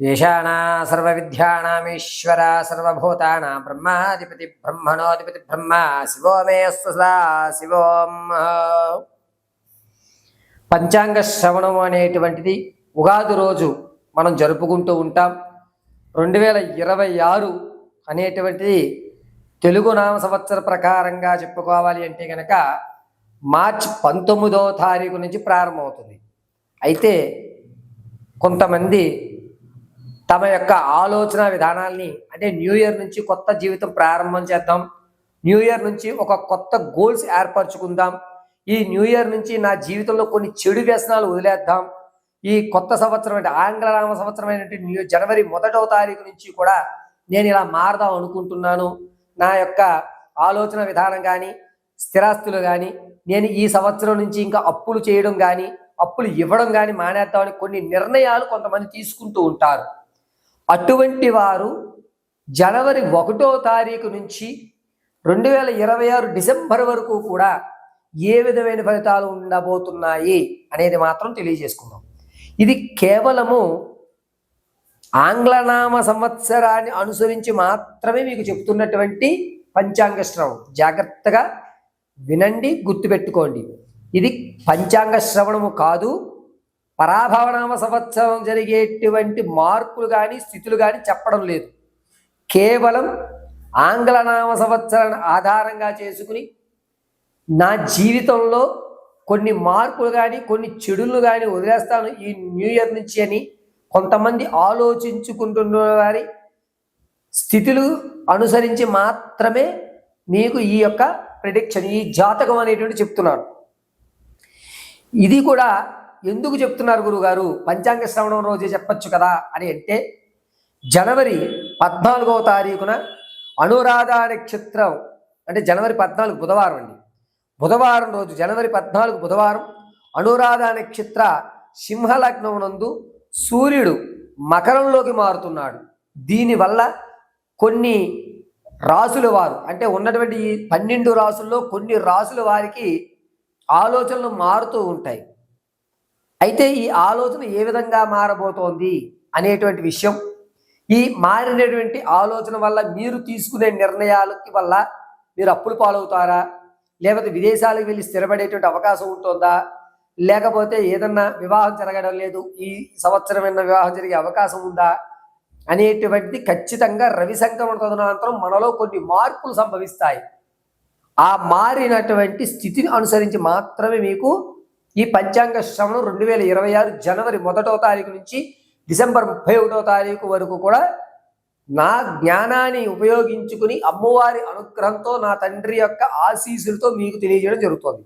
ఏషాణా సర్వ సర్వవిద్యానామీశ్వర సర్వభూతానాం బ్రహ్మాధిపతి బ్రహ్మణోధిపతి బ్రహ్మ శివో మే సదా శివోం పంచాంగ శ్రవణం అనేటువంటిది ఉగాది రోజు మనం జరుపుకుంటూ ఉంటాం. రెండు వేల ఇరవై ఆరు అనేటువంటిది తెలుగు నామ సంవత్సర ప్రకారంగా చెప్పుకోవాలి అంటే కనుక మార్చ్ పంతొమ్మిదో తారీఖు నుంచి ప్రారంభమవుతుంది. అయితే కొంతమంది తమ యొక్క ఆలోచన విధానాల్ని అంటే న్యూ ఇయర్ నుంచి కొత్త జీవితం ప్రారంభం చేద్దాం. న్యూ ఇయర్ నుంచి ఒక కొత్త గోల్స్ ఏర్పరచుకుందాం. ఈ న్యూ ఇయర్ నుంచి నా జీవితంలో కొన్ని చెడు వ్యసనాలు వదిలేద్దాం. ఈ కొత్త సంవత్సరం అంటే ఆంగ్ల రామ సంవత్సరం అయినటువంటి న్యూ జనవరి మొదటవ తారీఖు నుంచి కూడా నేను ఇలా మారదాం అనుకుంటున్నాను. నా యొక్క ఆలోచన విధానం కానీ స్థిరాస్తులు కానీ నేను ఈ సంవత్సరం నుంచి ఇంకా అప్పులు చేయడం కానీ అప్పులు ఇవ్వడం కానీ మానేద్దామని కొన్ని నిర్ణయాలు కొంతమంది తీసుకుంటూ ఉంటారు. అటువంటి వారు జనవరి ఒకటో తారీఖు నుంచి రెండు వేల ఇరవై ఆరు డిసెంబర్ వరకు కూడా ఏ విధమైన ఫలితాలు ఉండబోతున్నాయి అనేది మాత్రం తెలియజేసుకుందాం. ఇది కేవలము ఆంగ్లనామ సంవత్సరాన్ని అనుసరించి మాత్రమే మీకు చెప్తున్నటువంటి పంచాంగ శ్రవణం. జాగ్రత్తగా వినండి గుర్తుపెట్టుకోండి. ఇది పంచాంగ శ్రవణము కాదు పరాభవనామ సంవత్సరం జరిగేటువంటి మార్పులు కానీ స్థితులు కానీ చెప్పడం లేదు. కేవలం ఆంగ్లనామ సంవత్సరాన్ని ఆధారంగా చేసుకుని నా జీవితంలో కొన్ని మార్పులు కానీ కొన్ని చెడులు కానీ వదిలేస్తాను ఈ న్యూ ఇయర్ నుంచి అని కొంతమంది ఆలోచించుకుంటున్న వారి స్థితులు అనుసరించి మాత్రమే మీకు ఈ యొక్క ప్రిడిక్షన్ ఈ జాతకం అనేటువంటి చెప్తున్నాను. ఇది కూడా ఎందుకు చెప్తున్నారు గురుగారు? పంచాంగ శ్రవణం రోజే చెప్పొచ్చు కదా అని అంటే జనవరి పద్నాలుగవ తారీఖున అనురాధ నక్షత్రం అంటే జనవరి పద్నాలుగు బుధవారం అండి. బుధవారం రోజు జనవరి పద్నాలుగు బుధవారం అనురాధ నక్షత్ర సింహలగ్నం నందు సూర్యుడు మకరంలోకి మారుతున్నాడు. దీనివల్ల కొన్ని రాసుల వారు అంటే ఉన్నటువంటి ఈ పన్నెండు రాసుల్లో కొన్ని రాసుల వారికి ఆలోచనలు మారుతూ ఉంటాయి. అయితే ఈ ఆలోచన ఏ విధంగా మారబోతోంది అనేటువంటి విషయం ఈ మారినటువంటి ఆలోచన వల్ల మీరు తీసుకునే నిర్ణయాలకి వల్ల మీరు అప్పులు పాలవుతారా? లేకపోతే విదేశాలకు వెళ్ళి స్థిరపడేటువంటి అవకాశం ఉంటుందా? లేకపోతే ఏదన్నా వివాహం జరగడం లేదు ఈ సంవత్సరం వివాహం జరిగే అవకాశం ఉందా? అనేటువంటిది ఖచ్చితంగా రవి సంక్రమణ తదనంతరం మనలో కొన్ని మార్పులు సంభవిస్తాయి. ఆ మారినటువంటి స్థితిని అనుసరించి మాత్రమే మీకు ఈ పంచాంగ శ్రవణం రెండు వేల ఇరవై ఆరు జనవరి మొదటో తారీఖు నుంచి డిసెంబర్ ముప్పై ఒకటో తారీఖు వరకు కూడా నా జ్ఞానాన్ని ఉపయోగించుకుని అమ్మవారి అనుగ్రహంతో నా తండ్రి యొక్క ఆశీస్సులతో మీకు తెలియజేయడం జరుగుతుంది.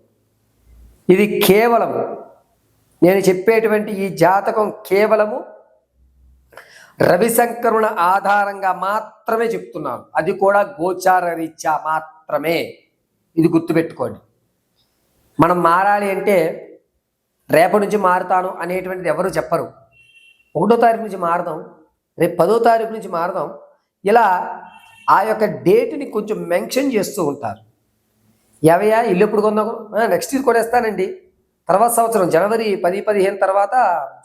ఇది కేవలం నేను చెప్పేటువంటి ఈ జాతకం కేవలము రవిశంకరుణ ఆధారంగా మాత్రమే చెప్తున్నాను. అది కూడా గోచార రీత్యా మాత్రమే. ఇది గుర్తుపెట్టుకోండి. మనం మారాలి అంటే రేపటి నుంచి మారుతాను అనేటువంటిది ఎవరు చెప్పరు. ఒకటో తారీఖు నుంచి మారదాం రేపు పదో తారీఖు నుంచి మారదాం. ఇలా ఆ యొక్క డేట్ని కొంచెం మెన్షన్ చేస్తూ ఉంటారు. ఎవయా ఇల్లు ఎప్పుడు కొందాం నెక్స్ట్ ఇయర్ కూడా ఇస్తానండి తర్వాత సంవత్సరం జనవరి పది పదిహేను తర్వాత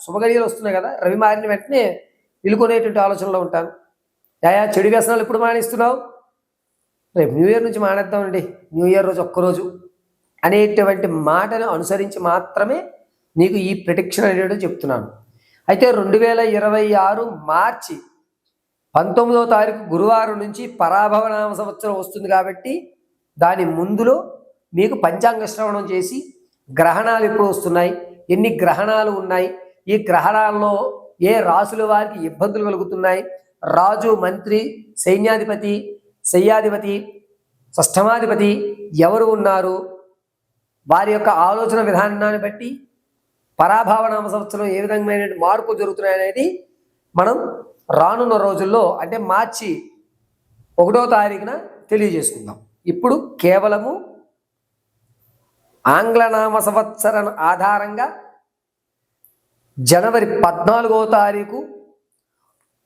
శుభగడియలు వస్తున్నాయి కదా రవి మారిన వెంటనే ఇల్లు కొనేటువంటి ఆలోచనలో ఉంటాను. యాయా చెడు వ్యసనాలు ఎప్పుడు మానేస్తున్నావు? రేపు న్యూ ఇయర్ నుంచి మానేద్దామండి. న్యూ ఇయర్ రోజు ఒక్కరోజు అనేటువంటి మాటను అనుసరించి మాత్రమే నీకు ఈ ప్రిడిక్షన్ అనేది చెప్తున్నాను. అయితే రెండు వేల ఇరవై ఆరు మార్చి పంతొమ్మిదవ తారీఖు గురువారం నుంచి పరాభవనామ సంవత్సరం వస్తుంది కాబట్టి దాని ముందులో మీకు పంచాంగ శ్రవణం చేసి గ్రహణాలు ఎప్పుడు వస్తున్నాయి? ఎన్ని గ్రహణాలు ఉన్నాయి? ఈ గ్రహణాల్లో ఏ రాసుల వారికి ఇబ్బందులు కలుగుతున్నాయి? రాజు మంత్రి సైన్యాధిపతి శయ్యాధిపతి షష్ఠమాధిపతి ఎవరు ఉన్నారు? వారి యొక్క ఆలోచన విధానాన్ని బట్టి పరాభావ నామ సంవత్సరం ఏ విధమైన మార్పు జరుగుతున్నాయి అనేది మనం రానున్న రోజుల్లో అంటే మార్చి ఒకటో తారీఖున తెలియజేసుకుందాం. ఇప్పుడు కేవలము ఆంగ్లనామ సంవత్సర ఆధారంగా జనవరి పద్నాలుగో తారీఖు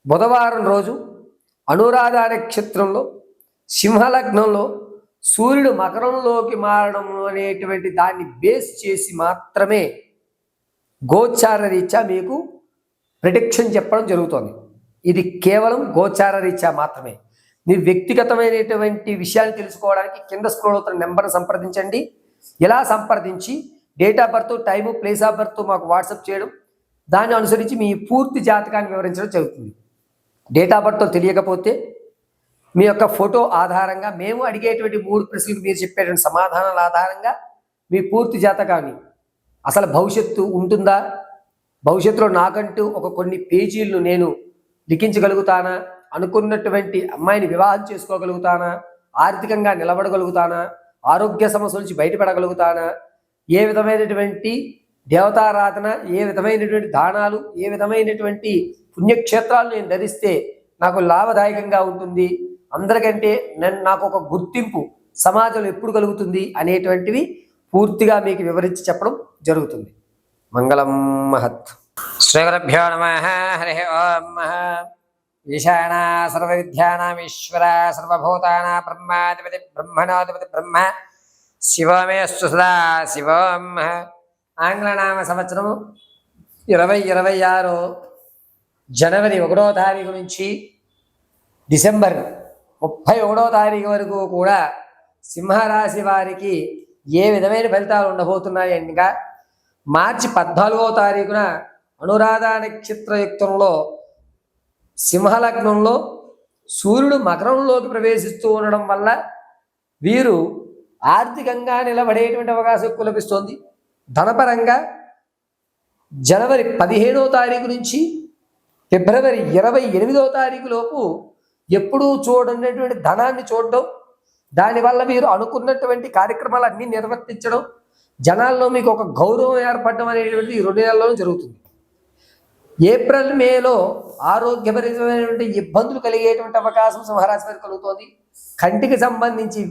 బుధవారం రోజు అనురాధ నక్షత్రంలో సింహలగ్నంలో సూర్యుడు మకరంలోకి మారడం అనేటువంటి దాన్ని బేస్ చేసి మాత్రమే గోచార రీత్యా మీకు ప్రిడిక్షన్ చెప్పడం జరుగుతుంది. ఇది కేవలం గోచార రీత్యా మాత్రమే. మీ వ్యక్తిగతమైనటువంటి విషయాలు తెలుసుకోవడానికి కింద స్క్రోల్ అవుతున్న నెంబర్ను సంప్రదించండి. ఇలా సంప్రదించి? Date of birth time place of birth మాకు వాట్సాప్ చేయడం. దాన్ని అనుసరించి మీ పూర్తి జాతకాన్ని వివరించడం జరుగుతుంది. డేట్ ఆఫ్ బర్త్ తెలియకపోతే మీ యొక్క ఫోటో ఆధారంగా మేము అడిగేటువంటి మూడు ప్రశ్నలకు మీరు చెప్పేటువంటి సమాధానాల ఆధారంగా మీ పూర్తి జాతకాన్ని అసలు భవిష్యత్తు ఉంటుందా? భవిష్యత్తులో నాకంటూ ఒక కొన్ని పేజీలను నేను లిఖించగలుగుతానా? అనుకున్నటువంటి అమ్మాయిని వివాహం చేసుకోగలుగుతానా? ఆర్థికంగా నిలబడగలుగుతానా? ఆరోగ్య సమస్యల నుంచి బయటపడగలుగుతానా? ఏ విధమైనటువంటి దేవతారాధన ఏ విధమైనటువంటి దానాలు ఏ విధమైనటువంటి పుణ్యక్షేత్రాలు నేను ధరిస్తే నాకు లాభదాయకంగా ఉంటుంది? అందరికంటే నన్ను నాకు ఒక గుర్తింపు సమాజంలో ఎప్పుడు కలుగుతుంది అనేటువంటివి పూర్తిగా మీకు వివరించి చెప్పడం జరుగుతుంది. మంగళం మహత్. శ్రీగురభ్యో నమ హరి ఓం ఈశాన సర్వ విద్యానామీశ్వర సర్వభూతానా బ్రహ్మాధిపతి బ్రహ్మణాధిపతి బ్రహ్మ. శివమేస్తు సదా శివం ఆంగ్లనామ సంవత్సరము ఇరవై ఇరవై ఆరు జనవరి ఒకటో తారీఖు నుంచి డిసెంబర్ ముప్పై ఒకటో తారీఖు వరకు కూడా సింహరాశి వారికి ఏ విధమైన ఫలితాలు ఉండబోతున్నాయి అనగా మార్చి పద్నాలుగో తారీఖున అనురాధ నక్షత్రయుక్తంలో సింహలగ్నంలో సూర్యుడు మకరంలోకి ప్రవేశిస్తూ ఉండడం వల్ల వీరు ఆర్థికంగా నిలబడేటువంటి అవకాశం ఎక్కువ లభిస్తోంది ధనపరంగా జనవరి పదిహేడో తారీఖు నుంచి ఫిబ్రవరి ఇరవై ఎనిమిదో తారీఖు లోపు ఎప్పుడూ చూడనటువంటి ధనాన్ని చూడడం దానివల్ల మీరు అనుకున్నటువంటి కార్యక్రమాలు అన్నీ నిర్వర్తించడం జనాల్లో మీకు ఒక గౌరవం ఏర్పడడం అనేటువంటి ఈ రెండు నెలల్లో జరుగుతుంది. ఏప్రిల్ మేలో ఆరోగ్యపరమైనటువంటి ఇబ్బందులు కలిగేటువంటి అవకాశం సింహరాశి వారికి కలుగుతోంది. కంటికి సంబంధించి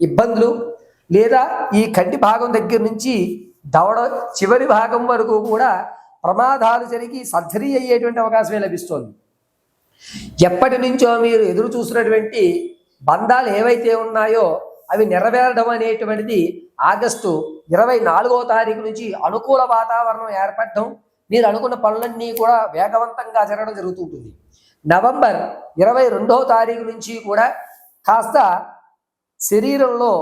ఇబ్బందులు లేదా ఈ కంటి భాగం దగ్గర నుంచి దవడ చివరి భాగం వరకు కూడా ప్రమాదాలు జరిగి సర్జరీ అయ్యేటువంటి అవకాశమే లభిస్తోంది. ఎప్పటి నుంచో మీరు ఎదురు చూసినటువంటి బంధాలు ఏవైతే ఉన్నాయో అవి నెరవేరడం అనేటువంటిది ఆగస్టు ఇరవై నాలుగో తారీఖు నుంచి అనుకూల వాతావరణం ఏర్పడడం మీరు అనుకున్న పనులన్నీ కూడా వేగవంతంగా జరగడం జరుగుతుంటుంది నవంబర్ ఇరవై రెండో తారీఖు నుంచి కూడా కాస్త శరీరంలో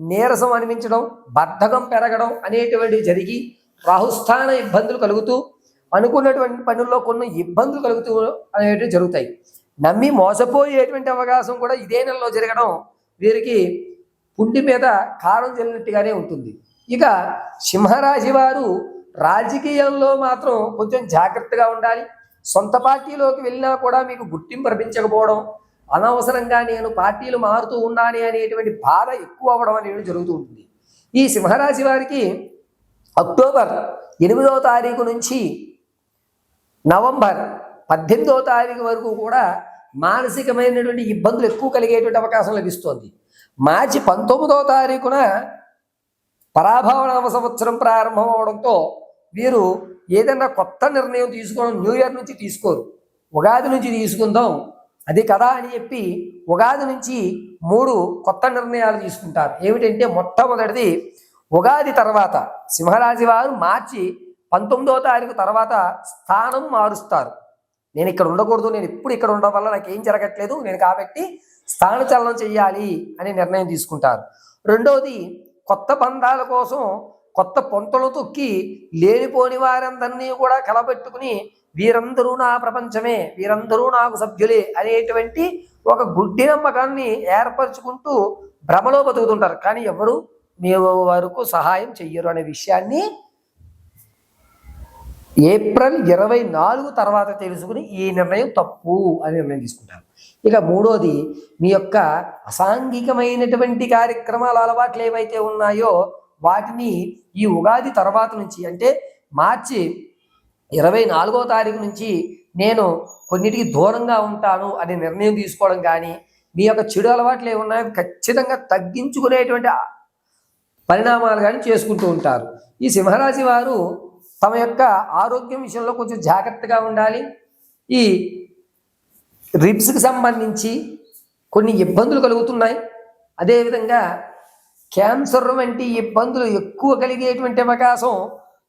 నీరసం అనిపించడం బద్ధకం పెరగడం అనేటువంటివి జరిగి రాహుస్థాన ఇబ్బందులు కలుగుతూ అనుకున్నటువంటి పనుల్లో కొన్ని ఇబ్బందులు కలుగుతూ అనేటివి జరుగుతాయి. నమ్మి మోసపోయేటువంటి అవకాశం కూడా ఇదే నెలలో జరగడం వీరికి పుండి మీద కారం చెల్లినట్టుగానే ఉంటుంది. ఇక సింహరాశి వారు రాజకీయంలో మాత్రం కొంచెం జాగ్రత్తగా ఉండాలి. సొంత పార్టీలోకి వెళ్ళినా కూడా మీకు గుర్తింపు లభించకపోవడం అనవసరంగా నేను పార్టీలు మారుతూ ఉన్నాను అనేటువంటి బాధ ఎక్కువ అవ్వడం అనేది జరుగుతూ ఉంటుంది. ఈ సింహరాశి వారికి అక్టోబర్ ఎనిమిదవ తారీఖు నుంచి నవంబర్ పద్దెనిమిదవ తారీఖు వరకు కూడా మానసికమైనటువంటి ఇబ్బందులు ఎక్కువ కలిగేటువంటి అవకాశం లభిస్తోంది. మార్చి పంతొమ్మిదవ తారీఖున పరాభవనామ సంవత్సరం ప్రారంభం అవడంతో వీరు ఏదైనా కొత్త నిర్ణయం తీసుకోవడం న్యూ ఇయర్ నుంచి తీసుకోరు. ఉగాది నుంచి తీసుకుందాం అది కదా అని చెప్పి ఉగాది నుంచి మూడు కొత్త నిర్ణయాలు తీసుకుంటారు. ఏమిటంటే మొట్టమొదటిది ఉగాది తర్వాత సింహరాశి వారు మార్చి పంతొమ్మిదవ తారీఖు తర్వాత స్థానం మారుస్తారు. నేను ఇక్కడ ఉండకూడదు నేను ఇప్పుడు ఇక్కడ ఉండడం వల్ల నాకు ఏం జరగట్లేదు నేను కాబట్టి స్థానచలనం చేయాలి అనే నిర్ణయం తీసుకుంటారు. రెండవది కొత్త బంధాల కోసం కొత్త పొంతలు తొక్కి లేనిపోని వారందరినీ కూడా కలబెట్టుకుని వీరందరూ నా ప్రపంచమే వీరందరూ నాకు సభ్యులే అనేటువంటి ఒక గుడ్డి నమ్మకాన్ని ఏర్పరచుకుంటూ భ్రమలో బతుకుతుంటారు. కానీ ఎవరు మీ వరకు సహాయం చెయ్యరు అనే విషయాన్ని ఏప్రిల్ ఇరవై నాలుగు తర్వాత తెలుసుకుని ఈ నిర్ణయం తప్పు అని నిర్ణయం తీసుకుంటారు. ఇక మూడోది మీ యొక్క అసాంఘికమైనటువంటి కార్యక్రమాల అలవాట్లు ఏవైతే ఉన్నాయో వాటిని ఈ ఉగాది తర్వాత నుంచి అంటే మార్చి ఇరవై నాలుగో తారీఖు నుంచి నేను కొన్నిటికి దూరంగా ఉంటాను అనే నిర్ణయం తీసుకోవడం కానీ మీ యొక్క చెడు అలవాట్లు ఏమున్నాయో ఖచ్చితంగా తగ్గించుకునేటువంటి పరిణామాలు కానీ చేసుకుంటూ ఉంటారు. ఈ సింహరాశి వారు తమ యొక్క ఆరోగ్యం విషయంలో కొంచెం జాగ్రత్తగా ఉండాలి. ఈ రిబ్స్కి సంబంధించి కొన్ని ఇబ్బందులు కలుగుతున్నాయి. అదేవిధంగా క్యాన్సర్ వంటి ఇబ్బందులు ఎక్కువ కలిగేటువంటి అవకాశం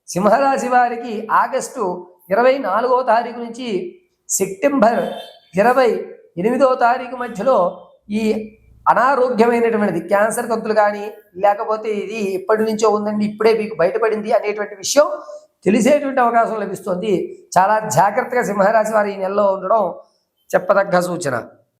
సింహరాశి వారికి ఆగస్టు ఇరవై నాలుగో తారీఖు నుంచి సెప్టెంబర్ ఇరవై ఎనిమిదవ తారీఖు మధ్యలో ఈ అనారోగ్యమైనటువంటిది క్యాన్సర్ కంతులు కానీ లేకపోతే ఇది ఎప్పటి నుంచో ఉందండి ఇప్పుడే మీకు బయటపడింది అనేటువంటి విషయం తెలిసేటువంటి అవకాశం లభిస్తుంది. చాలా జాగ్రత్తగా సింహరాశి వారు ఈ నెలలో ఉండడం చెప్పదగ్గ సూచన.